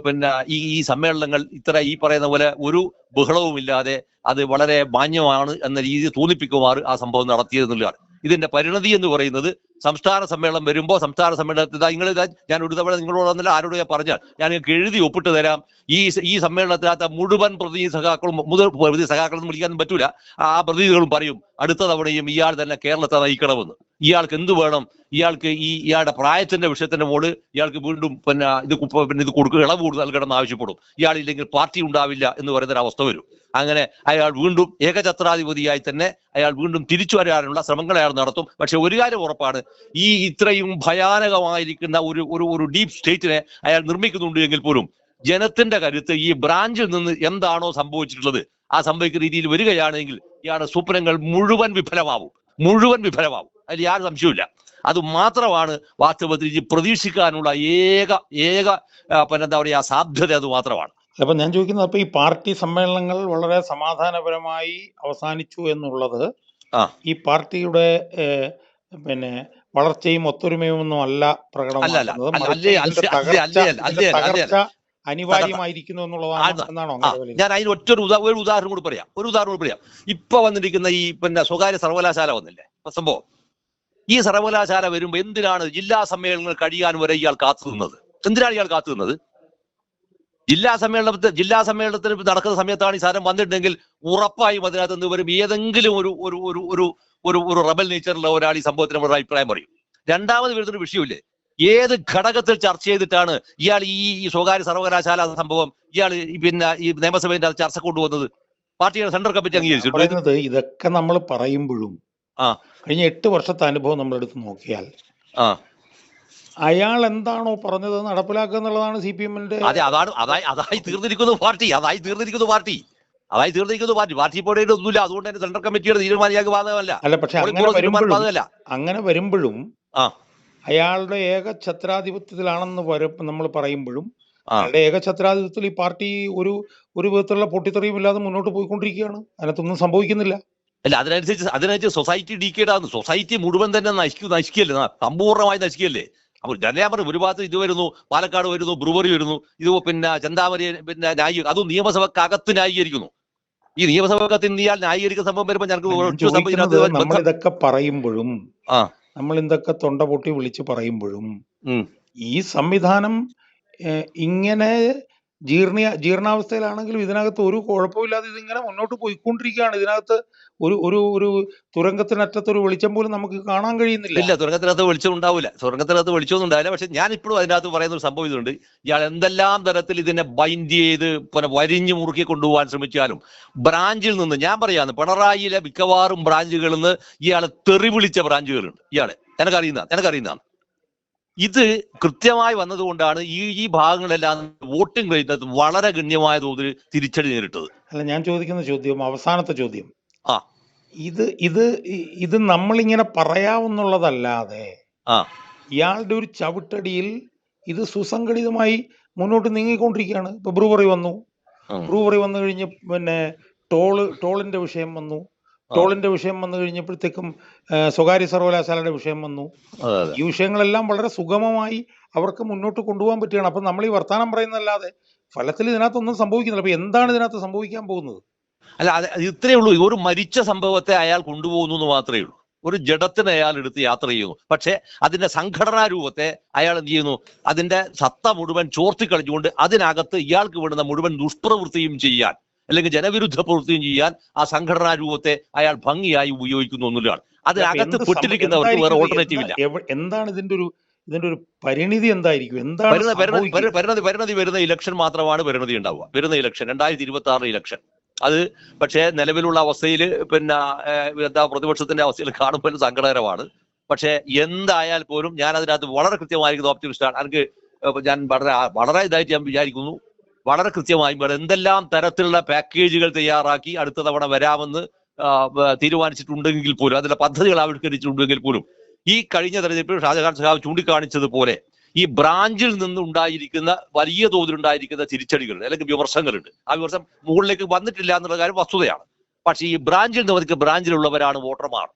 പിന്നെ ഈ ഈ സമ്മേളനങ്ങൾ ഇത്ര ഈ പറയുന്ന പോലെ ഒരു ബഹളവുമില്ലാതെ അത് വളരെ മാന്യമാണ് എന്ന രീതിയിൽ തോന്നിപ്പിക്കുമാറ് ആ സംഭവം നടത്തിയതെന്നുള്ളതാണ്. ഇതിന്റെ പരിണതി എന്ന് പറയുന്നത് സംസ്ഥാന സമ്മേളനം വരുമ്പോൾ സംസ്ഥാന സമ്മേളനത്തിൽ നിങ്ങൾ ഞാൻ ഒരു തവണ നിങ്ങളോട് വന്നില്ല ആരോട് ഞാൻ പറഞ്ഞാൽ ഞാൻ നിങ്ങൾക്ക് എഴുതി ഒപ്പിട്ട് തരാം. ഈ ഈ സമ്മേളനത്തിനകത്ത് മുഴുവൻ പ്രതിനിധി സഖാക്കളും മുതൽ പ്രതിനിധി സഹാക്കളും വിളിക്കാനും പറ്റൂല. ആ പ്രതിനിധികളും പറയും അടുത്ത തവണയും ഇയാൾ തന്നെ കേരളത്തെ നയിക്കണമെന്ന്. ഇയാൾക്ക് എന്ത് വേണം? ഇയാൾക്ക് ഈ ഇയാളുടെ പ്രായത്തിന്റെ വിഷയത്തിന്റെ മോൾ ഇയാൾക്ക് വീണ്ടും പിന്നെ ഇത് പിന്നെ ഇത് കൊടുക്കുക ഇളവ് കൂടുതൽ നൽകണം എന്ന് ആവശ്യപ്പെടും. ഇയാളില്ലെങ്കിൽ പാർട്ടി ഉണ്ടാവില്ല എന്ന് പറയുന്ന ഒരു അവസ്ഥ വരും. അങ്ങനെ അയാൾ വീണ്ടും ഏകചത്രാധിപതിയായി തന്നെ അയാൾ വീണ്ടും തിരിച്ചു വരാനുള്ള ശ്രമങ്ങൾ അയാൾ നടത്തും. പക്ഷെ ഒരു കാര്യം ഉറപ്പാണ് ഈ ഇത്രയും ഭയാനകമായിരിക്കുന്ന ഒരു ഒരു ഒരു ഡീപ് സ്റ്റേറ്റിനെ അയാൾ നിർമ്മിക്കുന്നുണ്ട് എങ്കിൽ പോലും ജനത്തിന്റെ കരുത്ത് ഈ ബ്രാഞ്ചിൽ നിന്ന് എന്താണോ സംഭവിച്ചിട്ടുള്ളത് ആ സംഭവിക്കുന്ന രീതിയിൽ വരികയാണെങ്കിൽ ഇയാളുടെ സ്വപ്നങ്ങൾ മുഴുവൻ വിഫലമാവും. മുഴുവൻ വിഫലമാവും. അതിൽ യാതൊരു സംശയമില്ല അത് മാത്രമാണ് വാസ്തവത്തിൽ പ്രതീക്ഷിക്കാനുള്ള ഏക ഏക പിന്നെ എന്താ പറയുക സാധ്യത അത് മാത്രമാണ് അപ്പൊ ഞാൻ ചോദിക്കുന്നത് അപ്പൊ ഈ പാർട്ടി സമ്മേളനങ്ങൾ വളരെ സമാധാനപരമായി അവസാനിച്ചു എന്നുള്ളത് ആ. ഈ പാർട്ടിയുടെ പിന്നെ വളർച്ചയും ഒത്തൊരുമയും ഒന്നും അല്ല. പ്രകടമാക്കുന്നത്. തകർച്ച അനിവാര്യമായിരിക്കുന്നു എന്നുള്ളതാണ്? ഞാൻ അതിന് ഒറ്റൊരു ഒരു ഉദാഹരണം കൂടി പറയാം ഒരു ഉദാഹരണം കൂടി പറയാം ഇപ്പൊ വന്നിരിക്കുന്ന ഈ പിന്നെ സ്വകാര്യ സർവകലാശാല വന്നില്ലേ സംഭവം ഈ സർവകലാശാല വരുമ്പോ എന്തിനാണ് ജില്ലാ സമ്മേളനങ്ങൾ കഴിയാൻ വരെ ഇയാൾ കാത്തു നിന്നത് എന്തിനാണ് ഇയാൾ കാത്തു നിന്നത് ജില്ലാ സമ്മേളനത്തിൽ ജില്ലാ സമ്മേളനത്തിന് നടക്കുന്ന സമയത്താണ് ഈ സാധനം വന്നിട്ടുണ്ടെങ്കിൽ ഉറപ്പായും അതിനകത്ത് നിന്ന് വരും. ഏതെങ്കിലും ഒരു ഒരു ഒരു ഒരു ഒരു ഒരു റബൽ നേച്ചറുള്ള ഒരാൾ ഈ സംഭവത്തിന് നമ്മുടെ അഭിപ്രായം പറയും. രണ്ടാമത് വരുന്നൊരു വിഷയമില്ലേ? ഏത് ഘടകത്തിൽ ചർച്ച ചെയ്തിട്ടാണ് ഇയാൾ ഈ ഈ സ്വകാര്യ സർവകലാശാല സംഭവം ഇയാൾ പിന്നെ ഈ നിയമസഭയുടെ അത് ചർച്ച കൊണ്ടുവന്നത്? പാർട്ടിയുടെ സെൻട്രൽ കമ്മിറ്റി അംഗീകരിച്ചു ഇതൊക്കെ നമ്മൾ പറയുമ്പോഴും ആ. കഴിഞ്ഞ എട്ട് വർഷത്തെ അനുഭവം നമ്മളെടുത്ത് നോക്കിയാൽ ആ. അയാൾ എന്താണോ പറഞ്ഞത് നടപ്പിലാക്കുക എന്നുള്ളതാണ് സി പി എമ്മിന്റെ അതെ അതാണ് അതായി അതായി തീർന്നിരിക്കുന്നു പാർട്ടി അതായി തീർന്നിരിക്കുന്നു പാർട്ടി. അതായി തീർന്നിരിക്കുന്നു പാർട്ടി. പാർട്ടി പോയിട്ട് ഒന്നുമില്ല. അതുകൊണ്ട് തന്നെ സെൻട്രൽ കമ്മിറ്റിയുടെ തീരുമാനം ഇയാൾക്ക് ബാധകമല്ല അല്ല പക്ഷെ അങ്ങനെ വരുമ്പോഴും അങ്ങനെ വരുമ്പോഴും ആ. അയാളുടെ ഏക ഛത്രാധിപത്യത്തിലാണെന്ന് വരും നമ്മൾ പറയുമ്പോഴും. അയാളുടെ ഏക ഛത്രാധിപത്യത്തിൽ ഈ പാർട്ടി ഒരു ഒരു വിധത്തിലുള്ള പൊട്ടിത്തെറിയും ഇല്ലാതെ മുന്നോട്ട് പോയിക്കൊണ്ടിരിക്കുകയാണ്. അതിനകത്തൊന്നും സംഭവിക്കുന്നില്ല. അല്ല അതിനനുസരിച്ച് അതിനനുസരിച്ച് സൊസൈറ്റി ഡീക്കേഡാകുന്നു സൊസൈറ്റി മുഴുവൻ തന്നെ നശിക്കും നശിക്കല്ലേ സമ്പൂർണമായി നശിക്കല്ലേ അപ്പോൾ ജനയാമറി ഒരു ഭാഗത്ത് ഇത് വരുന്നു പാലക്കാട് വരുന്നു ബ്രൂവറി വരുന്നു ഇത് പിന്നെ ചന്താമരി പിന്നെ ന്യായീ അതും നിയമസഭക്കകത്ത് ന്യായീകരിക്കുന്നു. ഈ നിയമസഭക്കകത്ത് ഇയാൾ ന്യായീകരിക്കുന്ന സംഭവം വരുമ്പോൾ ഞങ്ങൾക്ക് നമ്മൾ ഇതൊക്കെ പറയുമ്പോഴും ആ. നമ്മൾ ഇതൊക്കെ തൊണ്ട പൊട്ടി വിളിച്ച് പറയുമ്പോഴും ഈ സംവിധാനം ഇങ്ങനെ ജീർണ ജീർണാവസ്ഥയിലാണെങ്കിലും ഇതിനകത്ത് ഒരു കുഴപ്പമില്ലാതെ ഇതിങ്ങനെ മുന്നോട്ട് പോയിക്കൊണ്ടിരിക്കുകയാണ്. ഇതിനകത്ത് ഒരു ഒരു ഒരു തുരങ്കത്തിനറ്റത്തൊരു വെളിച്ചം പോലും നമുക്ക് കാണാൻ കഴിയുന്നില്ല. ഇല്ല തുരങ്കത്തിനകത്ത് വെളിച്ചം ഉണ്ടാവില്ല തുരങ്കത്തിനകത്ത് വെളിച്ചമൊന്നും ഉണ്ടാവില്ല. പക്ഷെ ഞാൻ ഇപ്പോഴും അതിനകത്ത് പറയുന്ന ഒരു സംഭവം ഇതുണ്ട്. ഇയാൾ എന്തെല്ലാം തരത്തിൽ ഇതിനെ ബൈൻഡ് ചെയ്ത് പിന്നെ വരിഞ്ഞു മുറുക്കി കൊണ്ടുപോകാൻ ശ്രമിച്ചാലും ബ്രാഞ്ചിൽ നിന്ന് ഞാൻ പറയാന്ന് പിണറായിയിലെ മിക്കവാറും ബ്രാഞ്ചുകളിൽ നിന്ന് ഇയാളെ തെറി വിളിച്ച ബ്രാഞ്ചുകളുണ്ട് ഇയാളെ എനക്കറിയുന്ന എനക്കറിയുന്നതാണ് ഇത് കൃത്യമായി വന്നതുകൊണ്ടാണ് ഈ ഈ ഭാഗങ്ങളെല്ലാം വോട്ടിംഗ് റേറ്റിനകത്ത് വളരെ ഗണ്യമായ തോതിൽ തിരിച്ചടി നേരിട്ടത്. അല്ല ഞാൻ ചോദിക്കുന്ന ചോദ്യം അവസാനത്തെ ചോദ്യം. ആ. ഇത് ഇത് ഇത് നമ്മളിങ്ങനെ പറയാവുന്നുള്ളതല്ലാതെ ആ. ഇയാളുടെ ഒരു ചവിട്ടടിയിൽ ഇത് സുസംഘടിതമായി മുന്നോട്ട് നീങ്ങിക്കൊണ്ടിരിക്കുകയാണ്. ഇപ്പൊ ബ്രൂവറി വന്നു. ബ്രൂവറി വന്നു കഴിഞ്ഞ് പിന്നെ ടോൾ ടോളിന്റെ വിഷയം വന്നു. ടോളിന്റെ വിഷയം വന്നു കഴിഞ്ഞപ്പോഴത്തേക്കും സ്വകാര്യ സർവകലാശാലയുടെ വിഷയം വന്നു. ഈ വിഷയങ്ങളെല്ലാം വളരെ സുഗമമായി അവർക്ക് മുന്നോട്ട് കൊണ്ടുപോകാൻ പറ്റുകയാണ്. അപ്പൊ നമ്മൾ ഈ വർത്തമാനം പറയുന്നതല്ലാതെ ഫലത്തിൽ ഇതിനകത്തൊന്നും സംഭവിക്കുന്നില്ല. അപ്പൊ എന്താണ് ഇതിനകത്ത് സംഭവിക്കാൻ പോകുന്നത്? അല്ല അത് ഇത്രയേ ഉള്ളൂ. ഒരു മരിച്ച സംഭവത്തെ അയാൾ കൊണ്ടുപോകുന്നു എന്ന് മാത്രമേ ഉള്ളൂ. ഒരു ജഡത്തിന് അയാൾ എടുത്ത് യാത്ര ചെയ്യുന്നു. പക്ഷേ അതിന്റെ സംഘടനാ രൂപത്തെ അയാൾ എന്ത് ചെയ്യുന്നു? അതിന്റെ സത്ത മുഴുവൻ ചോർത്തിക്കളിച്ചുകൊണ്ട് അതിനകത്ത് ഇയാൾക്ക് വേണ്ട മുഴുവൻ ദുഷ്പ്രവൃത്തിയും ചെയ്യാൻ അല്ലെങ്കിൽ ജനവിരുദ്ധ പ്രവൃത്തിയും ചെയ്യാൻ ആ സംഘടനാ രൂപത്തെ അയാൾ ഭംഗിയായി ഉപയോഗിക്കുന്നു എന്നുള്ളതാണ്. അതിനകത്ത് പെട്ടിരിക്കുന്നവർക്ക് വേറെ ഓൾട്ടർനേറ്റീവ് ഇല്ല. എന്താണ് ഇതിന്റെ ഒരു ഇതിന്റെ ഒരു പരിണിതി എന്തായിരിക്കും? എന്താണ് പരിണതി പരിണതി വരുന്ന ഇലക്ഷൻ മാത്രമാണ് പരിണതി ഉണ്ടാവുക. വരുന്ന ഇലക്ഷൻ രണ്ടായിരത്തി ഇരുപത്തി ആറ് ഇലക്ഷൻ അത് പക്ഷേ നിലവിലുള്ള അവസ്ഥയിൽ പിന്നെ എന്താ പ്രതിപക്ഷത്തിന്റെ അവസ്ഥയിൽ കാണുമ്പോൾ സങ്കടകരമാണ്. പക്ഷേ എന്തായാൽ പോലും ഞാൻ അതിനകത്ത് വളരെ കൃത്യമായിരിക്കുന്ന ഓപ്റ്റിമിസ്റ്റാണ് എനിക്ക് ഞാൻ വളരെ വളരെ ഇതായിട്ട് ഞാൻ വിചാരിക്കുന്നു. വളരെ കൃത്യമായും എന്തെല്ലാം തരത്തിലുള്ള പാക്കേജുകൾ തയ്യാറാക്കി അടുത്ത തവണ വരാമെന്ന് തീരുമാനിച്ചിട്ടുണ്ടെങ്കിൽ പോലും അതിന്റെ പദ്ധതികൾ ആവിഷ്കരിച്ചിട്ടുണ്ടെങ്കിൽ പോലും ഈ കഴിഞ്ഞ തെരഞ്ഞെടുപ്പിൽ ഷാജഹാൻ സഹാബ് ചൂണ്ടിക്കാണിച്ചതുപോലെ ഈ ബ്രാഞ്ചിൽ നിന്ന് ഉണ്ടായിരിക്കുന്ന വലിയ തോതിലുണ്ടായിരിക്കുന്ന തിരിച്ചടികൾ അല്ലെങ്കിൽ വിമർശനങ്ങളുണ്ട്. ആ വിമർശനം മുകളിലേക്ക് വന്നിട്ടില്ല എന്നുള്ള കാര്യം വസ്തുതയാണ്. പക്ഷേ ഈ ബ്രാഞ്ചിൽ നിന്ന് അവർക്ക് ബ്രാഞ്ചിലുള്ളവരാണ് വോട്ടർമാർ.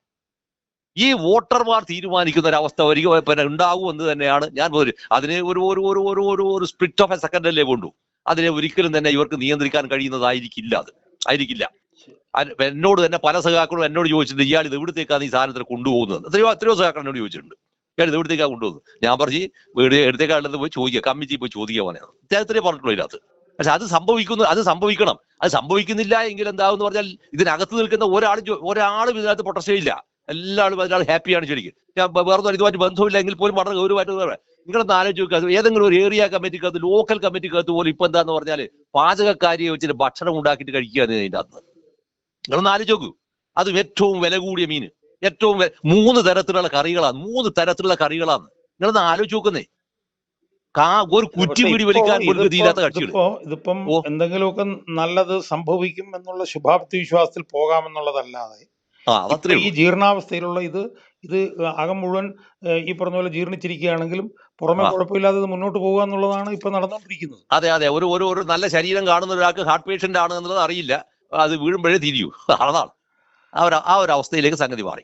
ഈ വോട്ടർമാർ തീരുമാനിക്കുന്ന ഒരവസ്ഥ ഒരിക്കലും പിന്നെ ഉണ്ടാകും എന്ന് തന്നെയാണ് ഞാൻ അതിനെ ഒരു ഒരു ഒരു ഒരു ഒരു ഒരു സ്പ്ലിറ്റ് ഓഫ് എ സെക്കൻഡ് അല്ലേ കൊണ്ടു. അതിനെ ഒരിക്കലും തന്നെ ഇവർക്ക് നിയന്ത്രിക്കാൻ കഴിയുന്നതായിരിക്കില്ല അത്. ആയിരിക്കില്ല. എന്നോട് തന്നെ പല സഹാക്കളും എന്നോട് ചോദിച്ചിട്ടുണ്ട് ഇയാൾ ഇത് എവിടത്തേക്കാണ് ഈ സാധനത്തിന് കൊണ്ടുപോകുന്നത്? എത്രയോ എത്രയോ സഹാക്കൾ എന്നോട് ചോദിച്ചിട്ടുണ്ട്. ഇത് എവിടത്തേക്കാണ് കൊണ്ടുപോകുന്നത് ഞാൻ പറഞ്ഞു വീട് എടുത്തേക്കാളുള്ളത് പോയി ചോദിക്കുക. കമ്മിറ്റി പോയി ചോദിക്കുക പോലെയാണ് ഇദ്ദേഹത്തിനെ പറഞ്ഞിട്ടുള്ളൂ ഇതിനകത്ത്. പക്ഷെ അത് സംഭവിക്കുന്നു അത് സംഭവിക്കണം. അത് സംഭവിക്കുന്നില്ല എങ്കിൽ എന്താവെന്ന് പറഞ്ഞാൽ ഇതിനകത്ത് നിൽക്കുന്ന ഒരാളും ഒരാളും ഇതിനകത്ത് പ്രൊട്ടസ്റ്റ് ചെയ്യില്ല. എല്ലാവരും അതിനാൾ ഹാപ്പിയാണ് ശരിക്കും. ഞാൻ വേറെ ഇതുമായിട്ട് ബന്ധമില്ല എങ്കിൽ പോലും വളരെ ഗൗരവമായിട്ട് പറയാം. നിങ്ങളൊന്ന് ആലോചിച്ച് നോക്കുക ഏതെങ്കിലും ഒരു ഏരിയ കമ്മിറ്റിക്കകത്ത് ലോക്കൽ കമ്മിറ്റിക്കകത്ത് പോലും ഇപ്പൊ എന്താന്ന് പറഞ്ഞാൽ പാചകക്കാരിയെ വെച്ചിട്ട് ഭക്ഷണം ഉണ്ടാക്കിയിട്ട് കഴിക്കുകയാണ് അതിന്റെ അകത്ത് നിങ്ങളൊന്ന് ആലോചിച്ച് നോക്കൂ. അതും ഏറ്റവും വില കൂടിയ മീന് ഏറ്റവും മൂന്ന് തരത്തിലുള്ള കറികളാണ് മൂന്ന് തരത്തിലുള്ള കറികളാണ് നിങ്ങളൊന്ന് ആലോചിച്ച് നോക്കുന്നേ. കാ ഒരു കുറ്റി ഇപ്പോ വലിക്കാൻ തീരാത്ത കക്ഷികൾ. ഇതിപ്പം. എന്തെങ്കിലുമൊക്കെ നല്ലത് സംഭവിക്കും എന്നുള്ള ശുഭാപ്തി വിശ്വാസത്തിൽ പോകാമെന്നുള്ളതല്ലാതെ ഈ ജീർണാവസ്ഥയിലുള്ള ഇത് ഇത് അകം മുഴുവൻ ഈ പറഞ്ഞ പോലെ ജീർണിച്ചിരിക്കുകയാണെങ്കിലും പുറമെ കുഴപ്പമില്ലാതെ മുന്നോട്ട് പോകുക എന്നുള്ളതാണ് ഇപ്പൊ നടന്നുകൊണ്ടിരിക്കുന്നത് അതെ അതെ. ഒരു ഒരു നല്ല ശരീരം കാണുന്ന ഒരാൾക്ക് ഹാർട്ട് പേഷ്യന്റ് ആണ് എന്നുള്ളത് അറിയില്ല. അത് വീഴുമ്പോഴേ തിരിയൂ. അതാണ്. ആ ഒരു ആ ഒരു അവസ്ഥയിലേക്ക് സംഗതി മാറി.